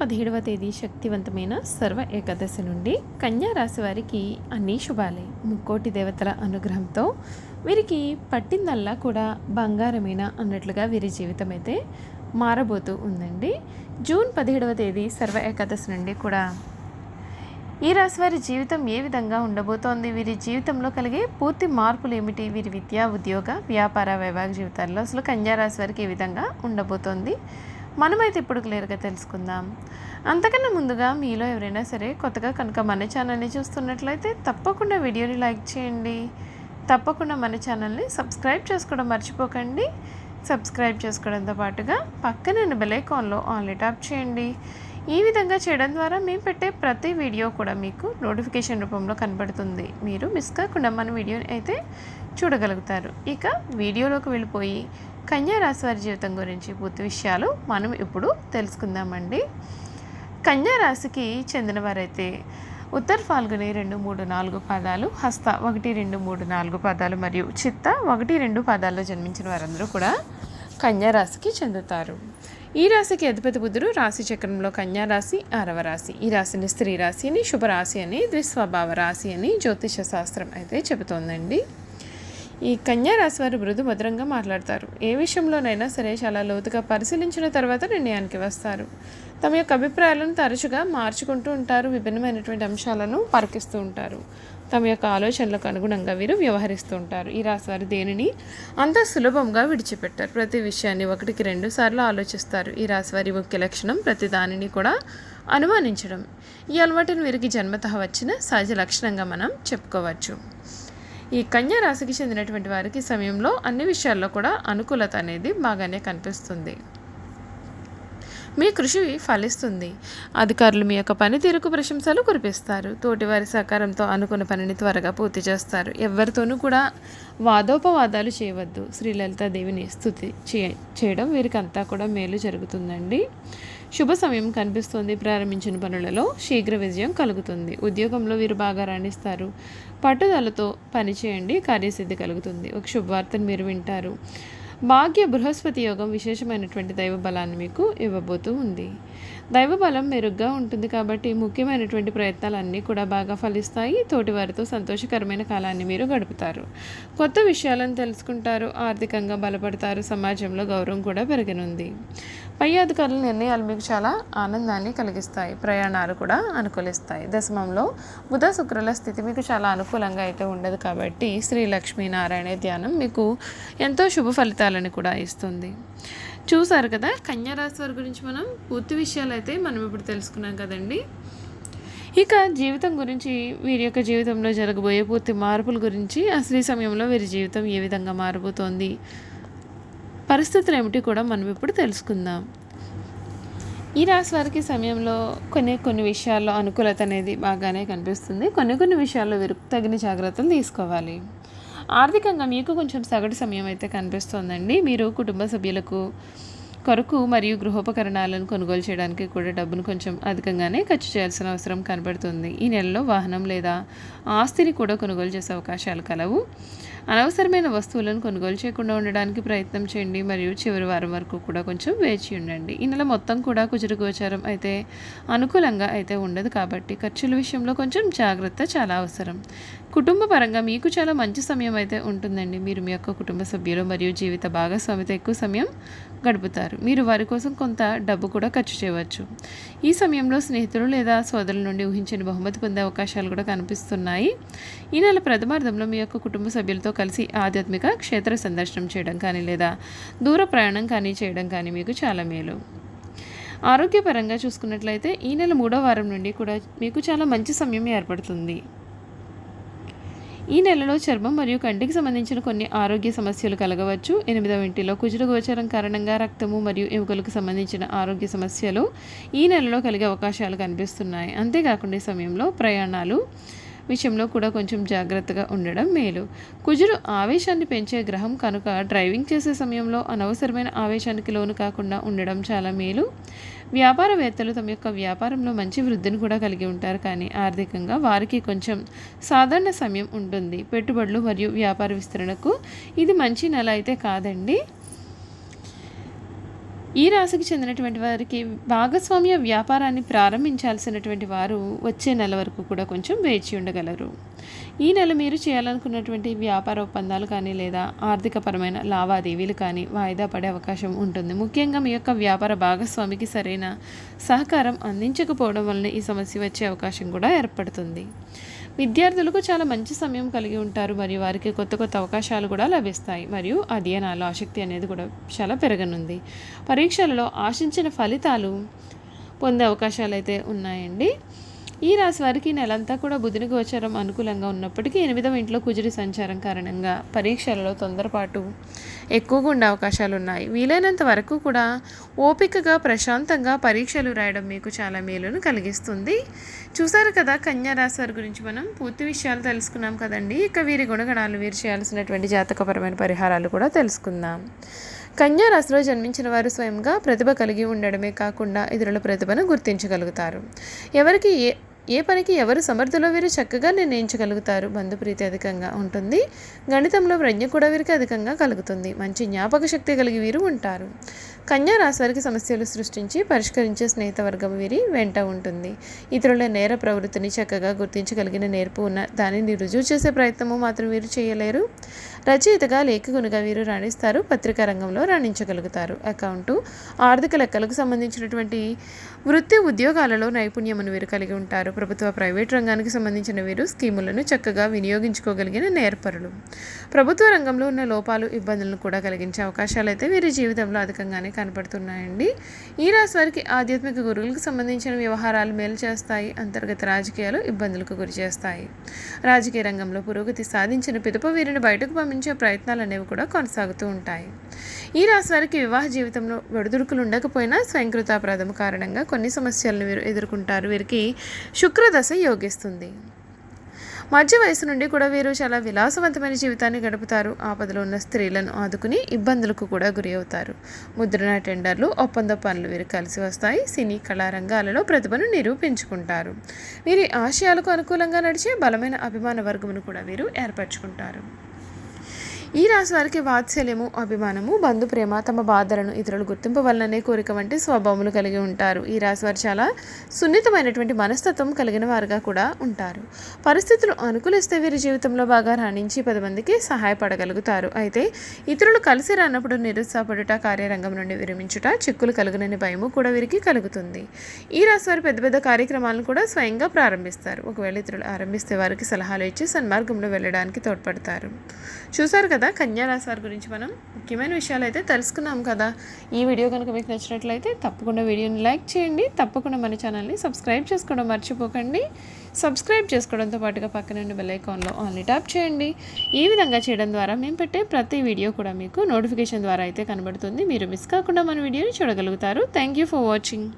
పదిహేడవ తేదీ శక్తివంతమైన సర్వ ఏకాదశి నుండి కన్యా రాశి వారికి అన్ని శుభాలే. ముక్కోటి దేవతల అనుగ్రహంతో వీరికి పట్టిందల్లా కూడా బంగారమైన అన్నట్లుగా వీరి జీవితం అయితే మారబోతూ ఉందండి. జూన్ పదిహేడవ తేదీ సర్వ ఏకాదశి నుండి కూడా ఈ రాశి వారి జీవితం ఏ విధంగా ఉండబోతోంది? వీరి జీవితంలో కలిగే పూర్తి మార్పులు ఏమిటి వీరి విద్యా ఉద్యోగ వ్యాపార వైవాహిక జీవితాల్లో అసలు కన్యా రాశి వారికి ఏ విధంగా ఉండబోతోంది? మనమైతే ఇప్పుడు క్లియర్గా తెలుసుకుందాం. అంతకన్నా ముందుగా మీలో ఎవరైనా సరే కొత్తగా కనుక మన ఛానల్ని చూస్తున్నట్లయితే తప్పకుండా వీడియోని లైక్ చేయండి. తప్పకుండా మన ఛానల్ని సబ్స్క్రైబ్ చేసుకోవడం మర్చిపోకండి. సబ్స్క్రైబ్ చేసుకోవడంతో పాటుగా పక్కన బెలైకాన్లో ఆన్లీ ట్యాప్ చేయండి. ఈ విధంగా చేయడం ద్వారా మేము పెట్టే ప్రతి వీడియో కూడా మీకు నోటిఫికేషన్ రూపంలో కనబడుతుంది. మీరు మిస్ కాకుండా మన వీడియోని అయితే చూడగలుగుతారు. ఇక వీడియోలోకి వెళ్ళిపోయి కన్యా రాశి వారి జీవితం గురించి పూర్తి విషయాలు మనం ఇప్పుడు తెలుసుకుందామండి. కన్యా రాశికి చెందిన వారైతే ఉత్తర్ ఫాల్గుని రెండు మూడు నాలుగు పాదాలు హస్త ఒకటి రెండు మూడు నాలుగు పాదాలు మరియు చిత్త ఒకటి రెండు పాదాల్లో జన్మించిన వారందరూ కూడా కన్యా రాశికి చెందుతారు. ఈ రాశికి అధిపతి బుధుడు రాశి చక్రంలో కన్యా రాశి ఆరవ రాశి. ఈ రాశిని స్త్రీ రాశి అని శుభరాశి అని ద్విస్వభావ రాశి అని జ్యోతిష శాస్త్రం అయితే చెబుతోందండి. ఈ కన్యారాశి వారు మృదు మధురంగా మాట్లాడతారు. ఏ విషయంలోనైనా సరే చాలా లోతుగా పరిశీలించిన తర్వాత నిర్ణయానికి వస్తారు. తమ యొక్క అభిప్రాయాలను తరచుగా మార్చుకుంటూ ఉంటారు విభిన్నమైనటువంటి అంశాలను పరికిస్తూ ఉంటారు. తమ యొక్క ఆలోచనలకు అనుగుణంగా వీరు వ్యవహరిస్తూ ఉంటారు. ఈ రాశి వారు దేనిని అంత సులభంగా విడిచిపెట్టారు. ప్రతి విషయాన్ని ఒకటికి రెండు సార్లు ఆలోచిస్తారు. ఈ రాశి వారి ముఖ్య లక్షణం ప్రతి దానిని కూడా అనుమానించడం. ఈ అలవాటును వీరికి జన్మత వచ్చిన సహజ లక్షణంగా మనం చెప్పుకోవచ్చు. ఈ కన్యా రాశికి చెందినటువంటి వారికి సమయంలో అన్ని విషయాల్లో కూడా అనుకూలత అనేది బాగానే కనిపిస్తుంది. మీ కృషి ఫలిస్తుంది. అధికారులు మీ యొక్క పనితీరుకు ప్రశంసలు కురిపిస్తారు. తోటివారి సహకారంతో అనుకున్న పనిని త్వరగా పూర్తి చేస్తారు. ఎవరితోనూ కూడా వాదోపవాదాలు చేయవద్దు. శ్రీలలితాదేవిని స్థుతి చేయడం వీరికంతా కూడా మేలు జరుగుతుందండి. శుభ సమయం కనిపిస్తుంది. ప్రారంభించిన పనులలో శీఘ్ర విజయం కలుగుతుంది. ఉద్యోగంలో వీరు బాగా రాణిస్తారు. పట్టుదలతో పనిచేయండి. కార్యసిద్ధి కలుగుతుంది. ఒక శుభవార్తను మీరు వింటారు. భాగ్య బృహస్పతి యోగం విశేషమైనటువంటి దైవ బలాన్ని మీకు ఇవ్వబోతూ ఉంది. దైవ బలం మెరుగ్గా ఉంటుంది కాబట్టి ముఖ్యమైనటువంటి ప్రయత్నాలు అన్నీ కూడా బాగా ఫలిస్తాయి. తోటివారితో సంతోషకరమైన కాలాన్ని మీరు గడుపుతారు. కొత్త విషయాలను తెలుసుకుంటారు ఆర్థికంగా బలపడతారు సమాజంలో గౌరవం కూడా పెరగనుంది. పై అధికారుల నిర్ణయాలు మీకు చాలా ఆనందాన్ని కలిగిస్తాయి. ప్రయాణాలు కూడా అనుకూలిస్తాయి. దశమంలో బుధ శుక్రుల స్థితి మీకు చాలా అనుకూలంగా అయితే ఉండదు కాబట్టి శ్రీ లక్ష్మీనారాయణ ధ్యానం మీకు ఎంతో శుభ ఫలితాలను కూడా ఇస్తుంది. చూసారు కదా కన్యారాశి వారి గురించి మనం పూర్తి విషయాలు అయితే మనం ఇప్పుడు తెలుసుకున్నాం కదండి. ఇక జీవితం గురించి వీరి యొక్క జీవితంలో జరగబోయే పూర్తి మార్పుల గురించి అసలు సమయంలో వీరి జీవితం ఏ విధంగా మారబోతోంది? పరిస్థితులు ఏమిటి కూడా మనం ఇప్పుడు తెలుసుకుందాం. ఈ రాశి వారికి సమయంలో కొన్ని కొన్ని విషయాల్లో అనుకూలత అనేది బాగానే కనిపిస్తుంది. కొన్ని కొన్ని విషయాల్లో వీరు తగిన జాగ్రత్తలు తీసుకోవాలి. ఆర్థికంగా మీకు కొంచెం సగటు సమయం అయితే కనిపిస్తోందండి. మీరు కుటుంబ సభ్యులకు కొరకు మరియు గృహోపకరణాలను కొనుగోలు చేయడానికి కూడా డబ్బును కొంచెం అధికంగానే ఖర్చు చేయాల్సిన అవసరం కనబడుతుంది. ఈ నెలలో వాహనం లేదా ఆస్తిని కూడా కొనుగోలు చేసే అవకాశాలు కలవు. అనవసరమైన వస్తువులను కొనుగోలు చేయకుండా ఉండడానికి ప్రయత్నం చేయండి. మరియు చివరి వారం వరకు కూడా కొంచెం వేచి ఉండండి. ఈ నెల మొత్తం కూడా కుజురు గోచారం అయితే అనుకూలంగా అయితే ఉండదు కాబట్టి ఖర్చుల విషయంలో కొంచెం జాగ్రత్త చాలా అవసరం. కుటుంబపరంగా మీకు చాలా మంచి సమయం అయితే ఉంటుందండి. మీరు మీ యొక్క కుటుంబ సభ్యులు మరియు జీవిత భాగస్వామితో ఎక్కువ సమయం గడుపుతారు. మీరు వారి కోసం కొంత డబ్బు కూడా ఖర్చు చేయవచ్చు. ఈ సమయంలో స్నేహితులు లేదా సోదరుల నుండి ఊహించని బహుమతి పొందే అవకాశాలు కూడా కనిపిస్తున్నాయి. ఈ నెల ప్రథమార్థంలో మీ యొక్క కుటుంబ సభ్యులతో కలిసి ఆధ్యాత్మిక క్షేత్ర సందర్శనం చేయడం కానీ లేదా దూర ప్రయాణం కానీ చేయడం కానీ మీకు చాలా మేలు. ఆరోగ్యపరంగా చూసుకున్నట్లయితే ఈ నెల మూడో వారం నుండి కూడా మీకు చాలా మంచి సమయం ఏర్పడుతుంది. ఈ నెలలో చర్మం మరియు కంటికి సంబంధించిన కొన్ని ఆరోగ్య సమస్యలు కలగవచ్చు. ఎనిమిదవ ఇంటిలో కుజుల గోచరం కారణంగా రక్తము మరియు ఎముకలకు సంబంధించిన ఆరోగ్య సమస్యలు ఈ నెలలో కలిగే అవకాశాలు కనిపిస్తున్నాయి. అంతేకాకుండా ఈ సమయంలో ప్రయాణాలు విషయంలో కూడా కొంచెం జాగ్రత్తగా ఉండడం మేలు. కుజుడు ఆవేశాన్ని పెంచే గ్రహం కనుక డ్రైవింగ్ చేసే సమయంలో అనవసరమైన ఆవేశానికి లోను కాకుండా ఉండడం చాలా మేలు. వ్యాపారవేత్తలు తమ యొక్క వ్యాపారంలో మంచి వృద్ధిని కూడా కలిగి ఉంటారు. కానీ ఆర్థికంగా వారికి కొంచెం సాధారణ సమయం ఉంటుంది. పెట్టుబడులు మరియు వ్యాపార విస్తరణకు ఇది మంచి నెల అయితే కాదండి. ఈ రాశికి చెందినటువంటి వారికి భాగస్వామ్య వ్యాపారాన్ని ప్రారంభించాల్సినటువంటి వారు వచ్చే నెల వరకు కూడా కొంచెం వేచి ఉండగలరు. ఈ నెల మీరు చేయాలనుకున్నటువంటి వ్యాపార ఒప్పందాలు కానీ లేదా ఆర్థికపరమైన లావాదేవీలు కానీ వాయిదా పడే అవకాశం ఉంటుంది. ముఖ్యంగా మీ యొక్క వ్యాపార భాగస్వామికి సరైన సహకారం అందించకపోవడం వలన ఈ సమస్య వచ్చే అవకాశం కూడా ఏర్పడుతుంది. విద్యార్థులకు చాలా మంచి సమయం కలిగి ఉంటారు. మరియు వారికి కొత్త కొత్త అవకాశాలు కూడా లభిస్తాయి. మరియు అధ్యయనాలు ఆసక్తి అనేది కూడా చాలా పెరగనుంది. పరీక్షలలో ఆశించిన ఫలితాలు పొందే అవకాశాలు అయితే ఉన్నాయండి. ఈ రాశి వారికి నెలంతా కూడా బుధుని గోచరం అనుకూలంగా ఉన్నప్పటికీ ఎనిమిదవ ఇంట్లో కుజుడి సంచారం కారణంగా పరీక్షలలో తొందరపాటు ఎక్కువగా ఉండే అవకాశాలు ఉన్నాయి. వీలైనంత వరకు కూడా ఓపికగా ప్రశాంతంగా పరీక్షలు రాయడం మీకు చాలా మేలును కలిగిస్తుంది. చూసారు కదా కన్యా రాశి వారి గురించి మనం పూర్తి విషయాలు తెలుసుకున్నాం కదండి. ఇక వీరి గుణగణాలు వీరు చేయాల్సినటువంటి జాతకపరమైన పరిహారాలు కూడా తెలుసుకుందాం. కన్యా రాశిలో జన్మించిన వారు స్వయంగా ప్రతిభ కలిగి ఉండడమే కాకుండా ఇతరుల ప్రతిభను గుర్తించగలుగుతారు. ఎవరికి ఏ ఏ పనికి ఎవరు సమర్థులో వీరు చక్కగా నిర్ణయించగలుగుతారు. బంధుప్రీతి అధికంగా ఉంటుంది. గణితంలో ప్రజ్ఞ కూడా వీరికి అధికంగా కలుగుతుంది. మంచి జ్ఞాపక శక్తి కలిగి వీరు ఉంటారు. కన్యా రాశి వారికి సమస్యలు సృష్టించి పరిష్కరించే స్నేహిత వర్గం వీరి వెంట ఉంటుంది. ఇతరుల నేర ప్రవృత్తిని చక్కగా గుర్తించగలిగిన నేర్పు ఉన్న దానిని రుజువు చేసే ప్రయత్నము మాత్రం వీరు చేయలేరు. రచయితగా లేఖకునిగా వీరు రాణిస్తారు. పత్రికా రంగంలో రాణించగలుగుతారు. అకౌంటు ఆర్థిక లెక్కలకు సంబంధించినటువంటి వృత్తి ఉద్యోగాలలో నైపుణ్యమును వీరు కలిగి ఉంటారు. ప్రభుత్వ ప్రైవేట్ రంగానికి సంబంధించిన వీరు స్కీములను చక్కగా వినియోగించుకోగలిగిన నేర్పరులు. ప్రభుత్వ రంగంలో ఉన్న లోపాలు ఇబ్బందులను కూడా కలిగించే అవకాశాలు అయితే వీరి జీవితంలో అధికంగానే కనపడుతున్నాయండి. ఈ రాశి వారికి ఆధ్యాత్మిక గురువులకు సంబంధించిన వ్యవహారాలు మేలు చేస్తాయి. అంతర్గత రాజకీయాలు ఇబ్బందులకు గురి చేస్తాయి. రాజకీయ రంగంలో పురోగతి సాధించిన పిదప వీరిని బయటకు పంపించే ప్రయత్నాలు అనేవి కూడా కొనసాగుతూ ఉంటాయి. ఈ రాశి వారికి వివాహ జీవితంలో ఒడిదుడుకులు ఉండకపోయినా స్వయంకృతాపరాధం కారణంగా కొన్ని సమస్యలను వీరు ఎదుర్కొంటారు. వీరికి శుక్రదశ యోగిస్తుంది. మధ్య వయసు నుండి కూడా వీరు చాలా విలాసవంతమైన జీవితాన్ని గడుపుతారు. ఆపదలో ఉన్న స్త్రీలను ఆదుకుని ఇబ్బందులకు కూడా గురి అవుతారు. ముద్రణ టెండర్లు ఒప్పంద పనులు వీరు కలిసి వస్తాయి. సినీ కళారంగాలలో ప్రతిభను నిరూపించుకుంటారు. వీరి ఆశయాలకు అనుకూలంగా నడిచే బలమైన అభిమాన వర్గమును కూడా వీరు ఏర్పరచుకుంటారు. ఈ రాశి వారికి వాత్సల్యము అభిమానము బంధు ప్రేమ తమ బాధలను ఇతరులు గుర్తింపు వల్లనే కోరిక వంటి స్వభావములు కలిగి ఉంటారు. ఈ రాశి వారు చాలా సున్నితమైనటువంటి మనస్తత్వం కలిగిన వారుగా కూడా ఉంటారు. పరిస్థితులు అనుకూలిస్తే వీరి జీవితంలో బాగా రాణించి పది మందికి సహాయపడగలుగుతారు. అయితే ఇతరులు కలిసి రానప్పుడు నిరుత్సాహపడుట కార్యరంగం నుండి విరమించుట చిక్కులు కలుగునని భయము కూడా వీరికి కలుగుతుంది. ఈ రాశి వారు పెద్ద పెద్ద కార్యక్రమాలను కూడా స్వయంగా ప్రారంభిస్తారు. ఒకవేళ ఇతరులు ఆరంభిస్తే వారికి సలహాలు ఇచ్చి సన్మార్గంలో వెళ్ళడానికి తోడ్పడతారు. చూశారు కదా కన్యా కన్యారాశి వారి గురించి మనం ముఖ్యమైన విషయాలు అయితే తెలుసుకున్నాం కదా. ఈ వీడియో కనుక మీకు నచ్చినట్లయితే తప్పకుండా వీడియోని లైక్ చేయండి. తప్పకుండా మన ఛానల్ని సబ్స్క్రైబ్ చేసుకోవడం మర్చిపోకండి. సబ్స్క్రైబ్ చేసుకోవడంతో పాటుగా పక్కన నుండి బెల్ ఐకాన్లో ఆన్లీ ట్యాప్ చేయండి. ఈ విధంగా చేయడం ద్వారా మేము పెట్టే ప్రతి వీడియో కూడా మీకు నోటిఫికేషన్ ద్వారా అయితే కనబడుతుంది. మీరు మిస్ కాకుండా మన వీడియోని చూడగలుగుతారు. Thank you for watching.